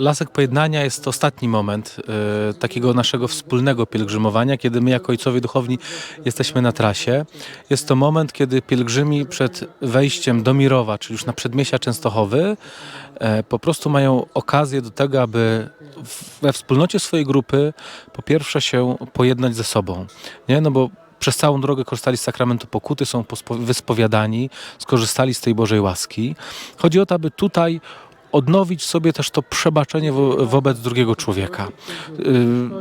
Lasek Pojednania jest ostatni moment e, takiego naszego wspólnego pielgrzymowania, kiedy my jako ojcowie duchowni jesteśmy na trasie. Jest to moment, kiedy pielgrzymi przed wejściem do Mirowa, czyli już na przedmieścia Częstochowy, e, po prostu mają okazję do tego, aby we wspólnocie swojej grupy po pierwsze się pojednać ze sobą. Nie? No bo przez całą drogę korzystali z sakramentu pokuty, są wyspowiadani, skorzystali z tej Bożej łaski. Chodzi o to, aby tutaj odnowić sobie też to przebaczenie wo- wobec drugiego człowieka.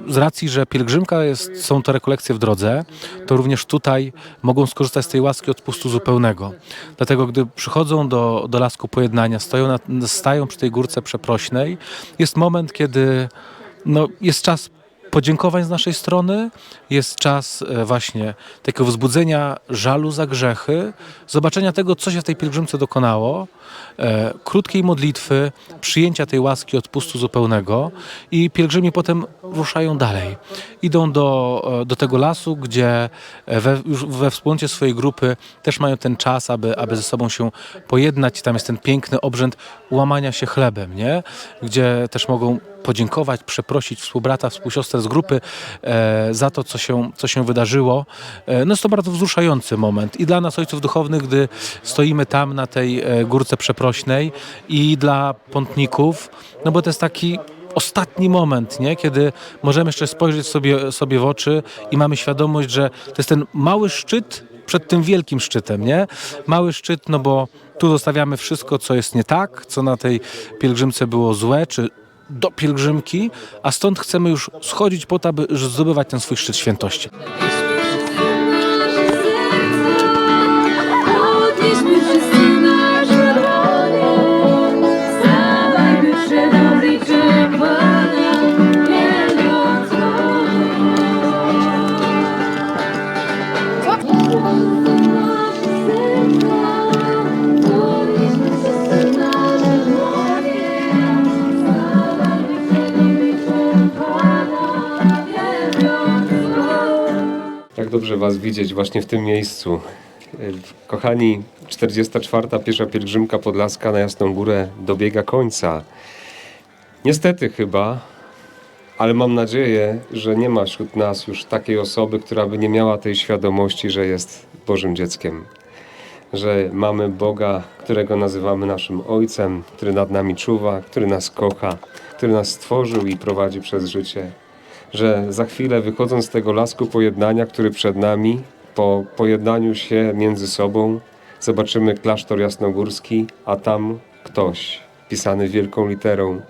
Yy, Z racji, że pielgrzymka jest, są to rekolekcje w drodze, to również tutaj mogą skorzystać z tej łaski odpustu zupełnego. Dlatego, gdy przychodzą do, do lasku pojednania, stoją, na, stają przy tej górce przeprośnej, jest moment, kiedy no, jest czas podziękowań z naszej strony, jest czas e, właśnie takiego wzbudzenia żalu za grzechy, zobaczenia tego, co się w tej pielgrzymce dokonało, e, krótkiej modlitwy, przyjęcia tej łaski odpustu zupełnego i pielgrzymi potem ruszają dalej. Idą do, e, do tego lasu, gdzie we, już we wspólnocie swojej grupy też mają ten czas, aby, aby ze sobą się pojednać. Tam jest ten piękny obrzęd łamania się chlebem, nie? gdzie też mogą podziękować, przeprosić współbrata, współsiostrę z grupy e, za to, co się, co się wydarzyło. E, no jest to bardzo wzruszający moment i dla nas, ojców duchownych, gdy stoimy tam na tej e, górce przeprośnej i dla pątników, no bo to jest taki ostatni moment, nie? kiedy możemy jeszcze spojrzeć sobie, sobie w oczy i mamy świadomość, że to jest ten mały szczyt przed tym wielkim szczytem, nie? Mały szczyt, no bo tu zostawiamy wszystko, co jest nie tak, co na tej pielgrzymce było złe, czy do pielgrzymki, a stąd chcemy już schodzić po to, aby zdobywać ten swój szczyt świętości. Jak dobrze Was widzieć właśnie w tym miejscu. Kochani, 44. pierwsza pielgrzymka Podlaska na Jasną Górę dobiega końca. Niestety chyba, ale mam nadzieję, że nie ma wśród nas już takiej osoby, która by nie miała tej świadomości, że jest Bożym dzieckiem. Że mamy Boga, którego nazywamy naszym Ojcem, który nad nami czuwa, który nas kocha, który nas stworzył i prowadzi przez życie że za chwilę wychodząc z tego lasku pojednania, który przed nami, po pojednaniu się między sobą, zobaczymy klasztor jasnogórski, a tam ktoś pisany wielką literą,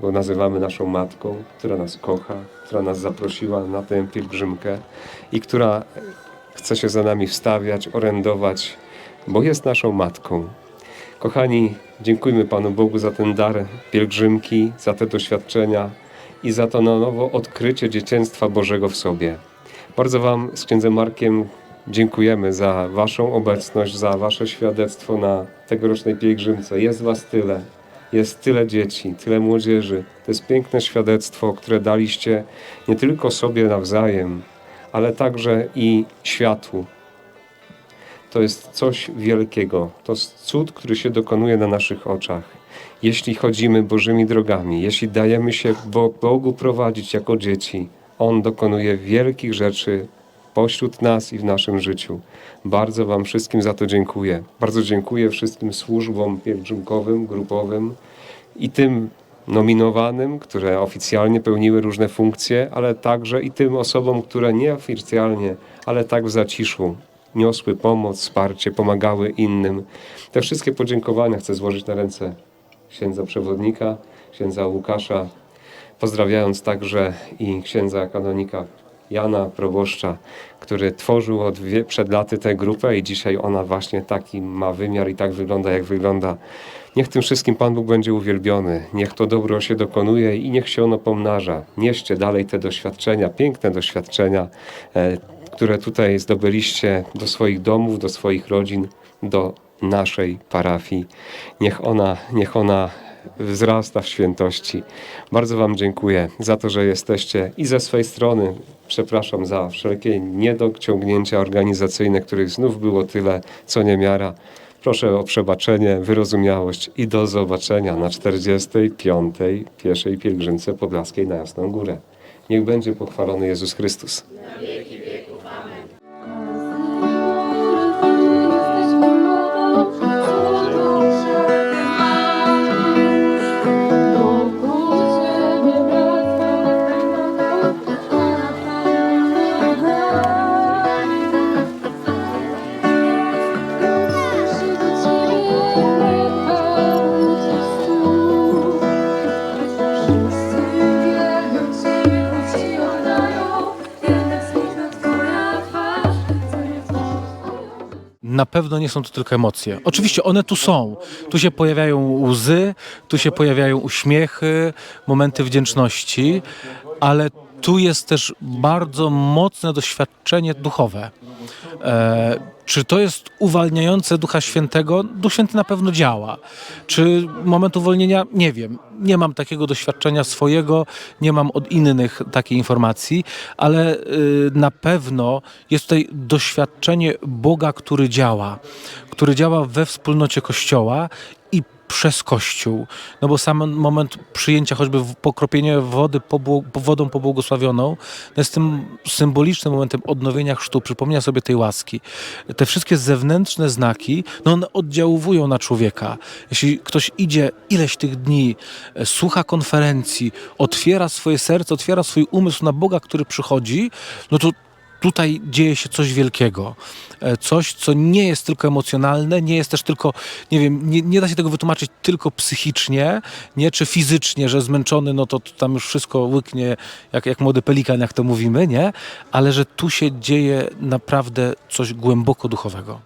go nazywamy naszą matką, która nas kocha, która nas zaprosiła na tę pielgrzymkę i która chce się za nami wstawiać, orędować, bo jest naszą matką. Kochani, dziękujmy Panu Bogu za ten dar pielgrzymki, za te doświadczenia i za to na nowo odkrycie dzieciństwa Bożego w sobie. Bardzo Wam z księdzem Markiem dziękujemy za Waszą obecność, za Wasze świadectwo na tegorocznej pielgrzymce. Jest Was tyle, jest tyle dzieci, tyle młodzieży. To jest piękne świadectwo, które daliście nie tylko sobie nawzajem, ale także i światu, to jest coś wielkiego. To jest cud, który się dokonuje na naszych oczach. Jeśli chodzimy Bożymi drogami, jeśli dajemy się Bo- Bogu prowadzić jako dzieci, On dokonuje wielkich rzeczy pośród nas i w naszym życiu. Bardzo Wam wszystkim za to dziękuję. Bardzo dziękuję wszystkim służbom pielgrzymkowym, grupowym i tym nominowanym, które oficjalnie pełniły różne funkcje, ale także i tym osobom, które nieoficjalnie, ale tak w zaciszu niosły pomoc, wsparcie, pomagały innym. Te wszystkie podziękowania chcę złożyć na ręce księdza przewodnika, księdza Łukasza, pozdrawiając także i księdza kanonika Jana Proboszcza, który tworzył od wie, przed laty tę grupę i dzisiaj ona właśnie taki ma wymiar i tak wygląda, jak wygląda. Niech tym wszystkim Pan Bóg będzie uwielbiony, niech to dobro się dokonuje i niech się ono pomnaża. Nieście dalej te doświadczenia, piękne doświadczenia, e, które tutaj zdobyliście do swoich domów, do swoich rodzin, do naszej parafii. Niech ona, niech ona wzrasta w świętości. Bardzo Wam dziękuję za to, że jesteście i ze swej strony przepraszam za wszelkie niedociągnięcia organizacyjne, których znów było tyle, co niemiara. Proszę o przebaczenie, wyrozumiałość i do zobaczenia na 45. pieszej pielgrzymce podlaskiej na Jasną Górę. Niech będzie pochwalony Jezus Chrystus. Na pewno nie są to tylko emocje. Oczywiście one tu są. Tu się pojawiają łzy, tu się pojawiają uśmiechy, momenty wdzięczności, ale tu jest też bardzo mocne doświadczenie duchowe. E, czy to jest uwalniające Ducha Świętego? Duch Święty na pewno działa. Czy moment uwolnienia? Nie wiem. Nie mam takiego doświadczenia swojego, nie mam od innych takiej informacji, ale y, na pewno jest tutaj doświadczenie Boga, który działa, który działa we wspólnocie Kościoła przez Kościół. No bo sam moment przyjęcia choćby pokropienia wody pobł- wodą pobłogosławioną jest tym symbolicznym momentem odnowienia chrztu, przypomnienia sobie tej łaski. Te wszystkie zewnętrzne znaki, no one oddziałują na człowieka. Jeśli ktoś idzie ileś tych dni, e, słucha konferencji, otwiera swoje serce, otwiera swój umysł na Boga, który przychodzi, no to tutaj dzieje się coś wielkiego. E, Coś, co nie jest tylko emocjonalne, nie jest też tylko, nie wiem, nie, nie da się tego wytłumaczyć tylko psychicznie, nie, czy fizycznie, że zmęczony, no to, tam już wszystko łyknie, jak, jak młody pelikan, jak to mówimy, nie? Ale że tu się dzieje naprawdę coś głęboko duchowego.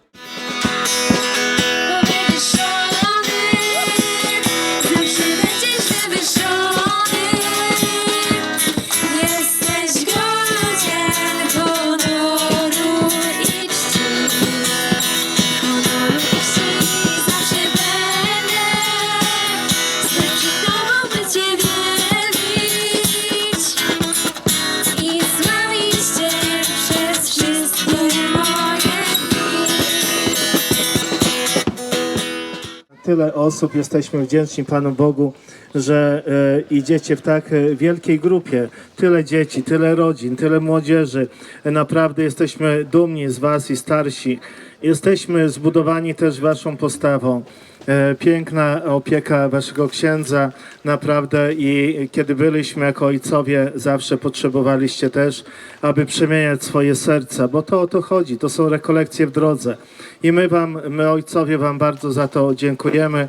Tyle osób. Jesteśmy wdzięczni Panu Bogu, że e, idziecie w tak e, wielkiej grupie. Tyle dzieci, tyle rodzin, tyle młodzieży. Naprawdę jesteśmy dumni z Was i starsi. Jesteśmy zbudowani też Waszą postawą. E, Piękna opieka Waszego księdza, naprawdę. I kiedy byliśmy jako ojcowie, zawsze potrzebowaliście też, aby przemieniać swoje serca, bo to o to chodzi. To są rekolekcje w drodze. I my Wam, my ojcowie Wam bardzo za to dziękujemy,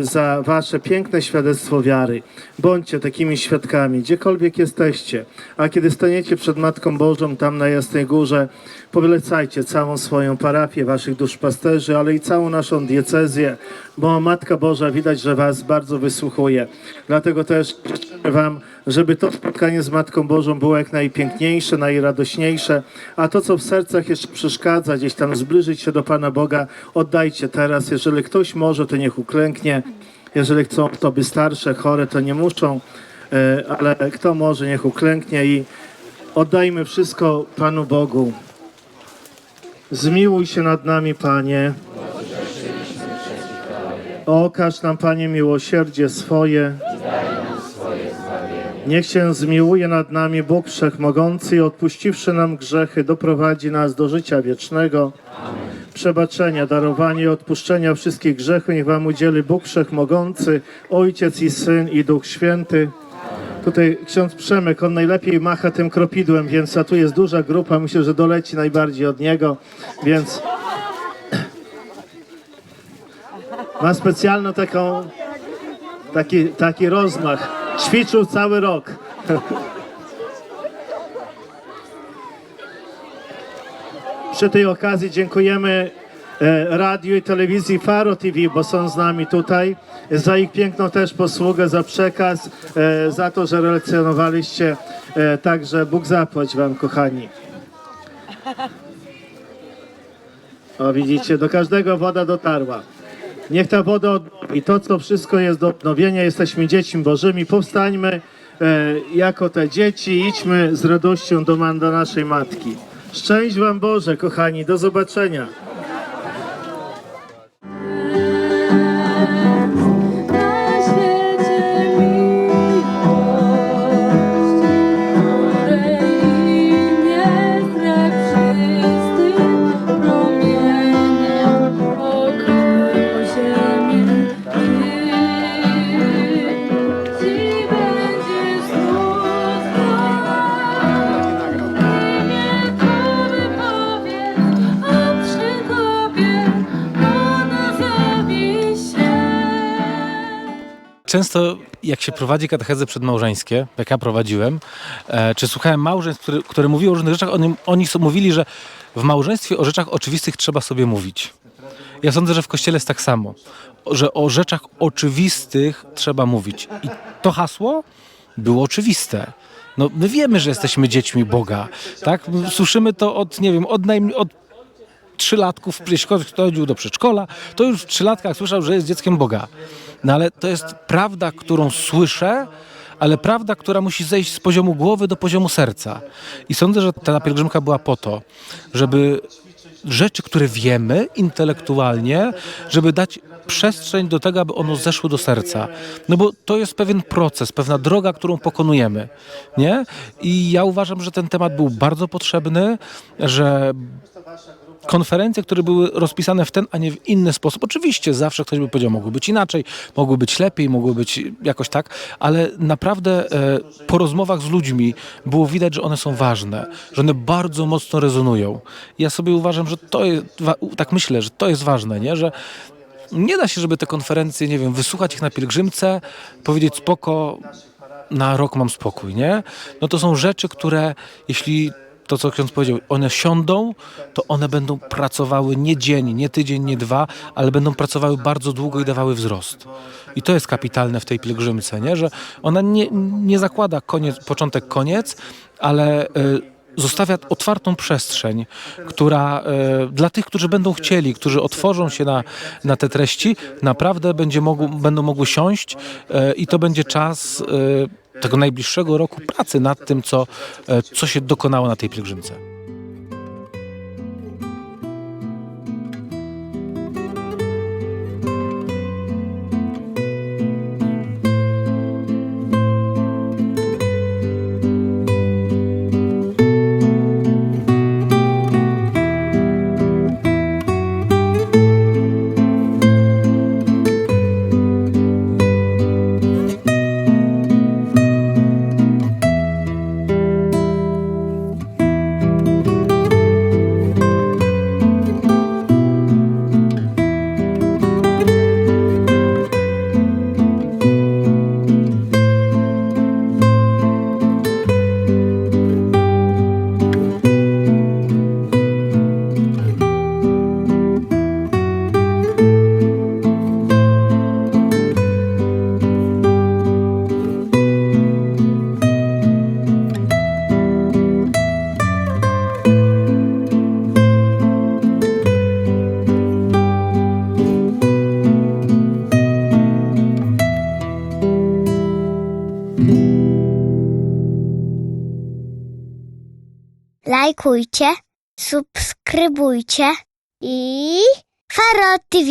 za Wasze piękne świadectwo wiary. Bądźcie takimi świadkami, gdziekolwiek jesteście. A kiedy staniecie przed Matką Bożą tam na Jasnej Górze, polecajcie całą swoją parafię, Waszych duszpasterzy, ale i całą naszą diecezję, bo Matka Boża widać, że Was bardzo wysłuchuje. Dlatego też Wam, żeby to spotkanie z Matką Bożą było jak najpiękniejsze, najradośniejsze, a to, co w sercach jeszcze przeszkadza, gdzieś tam zbliżyć się do Pana Boga, oddajcie teraz. Jeżeli ktoś może, to niech uklęknie. Jeżeli chcą osoby starsze, chore, to nie muszą, e, ale kto może, niech uklęknie i oddajmy wszystko Panu Bogu. Zmiłuj się nad nami, Panie. Okaż nam, Panie, miłosierdzie swoje. Niech się zmiłuje nad nami Bóg Wszechmogący i odpuściwszy nam grzechy, doprowadzi nas do życia wiecznego. Przebaczenia, darowania i odpuszczenia wszystkich grzechów niech Wam udzieli Bóg Wszechmogący, Ojciec i Syn i Duch Święty. Tutaj ksiądz Przemek, on najlepiej macha tym kropidłem, więc a tu jest duża grupa, myślę, że doleci najbardziej od niego, więc ma specjalną taką, taki, taki rozmach. Ćwiczył cały rok. Przy tej okazji dziękujemy e, radiu i telewizji Faro TV, bo są z nami tutaj, za ich piękną też posługę, za przekaz, e, za to, że relacjonowaliście. E, Także Bóg zapłać Wam, kochani. O, widzicie, do każdego woda dotarła. Niech ta woda odnowi to, co wszystko jest do odnowienia. Jesteśmy dziećmi Bożymi. Powstańmy jako te dzieci. Idźmy z radością do, do naszej Matki. Szczęść Wam Boże, kochani. Do zobaczenia. Często jak się prowadzi katechezę przedmałżeńskie, jak ja prowadziłem, e, czy słuchałem małżeństw, które, które mówiły o różnych rzeczach, oni, oni so- mówili, że w małżeństwie o rzeczach oczywistych trzeba sobie mówić. Ja sądzę, że w kościele jest tak samo, że o rzeczach oczywistych trzeba mówić. I to hasło było oczywiste. No, my wiemy, że jesteśmy dziećmi Boga, tak? Słyszymy to od, nie wiem, od, najm- od trzylatków, jeśli chodził do przedszkola, to już w trzylatkach słyszał, że jest dzieckiem Boga. No ale to jest prawda, którą słyszę, ale prawda, która musi zejść z poziomu głowy do poziomu serca. I sądzę, że ta pielgrzymka była po to, żeby rzeczy, które wiemy intelektualnie, żeby dać przestrzeń do tego, aby ono zeszło do serca. No bo to jest pewien proces, pewna droga, którą pokonujemy. Nie? I ja uważam, że ten temat był bardzo potrzebny, że konferencje, które były rozpisane w ten, a nie w inny sposób. Oczywiście zawsze ktoś by powiedział, mogły być inaczej, mogły być lepiej, mogły być jakoś tak, ale naprawdę e, po rozmowach z ludźmi było widać, że one są ważne, że one bardzo mocno rezonują. Ja sobie uważam, że to jest, tak myślę, że to jest ważne, nie? że nie da się, żeby te konferencje, nie wiem, wysłuchać ich na pielgrzymce, powiedzieć spoko, na rok mam spokój, nie? No to są rzeczy, które jeśli to, co ksiądz powiedział, one siądą, to one będą pracowały nie dzień, nie tydzień, nie dwa, ale będą pracowały bardzo długo i dawały wzrost. I to jest kapitalne w tej pielgrzymce, nie? że ona nie, nie zakłada koniec, początek, koniec, ale y, zostawia otwartą przestrzeń, która y, dla tych, którzy będą chcieli, którzy otworzą się na, na te treści, naprawdę będzie mogło, będą mogły siąść y, i to będzie czas y, tego najbliższego roku pracy nad tym, co, e, co się dokonało na tej pielgrzymce. Lajkujcie, subskrybujcie i Faro TV.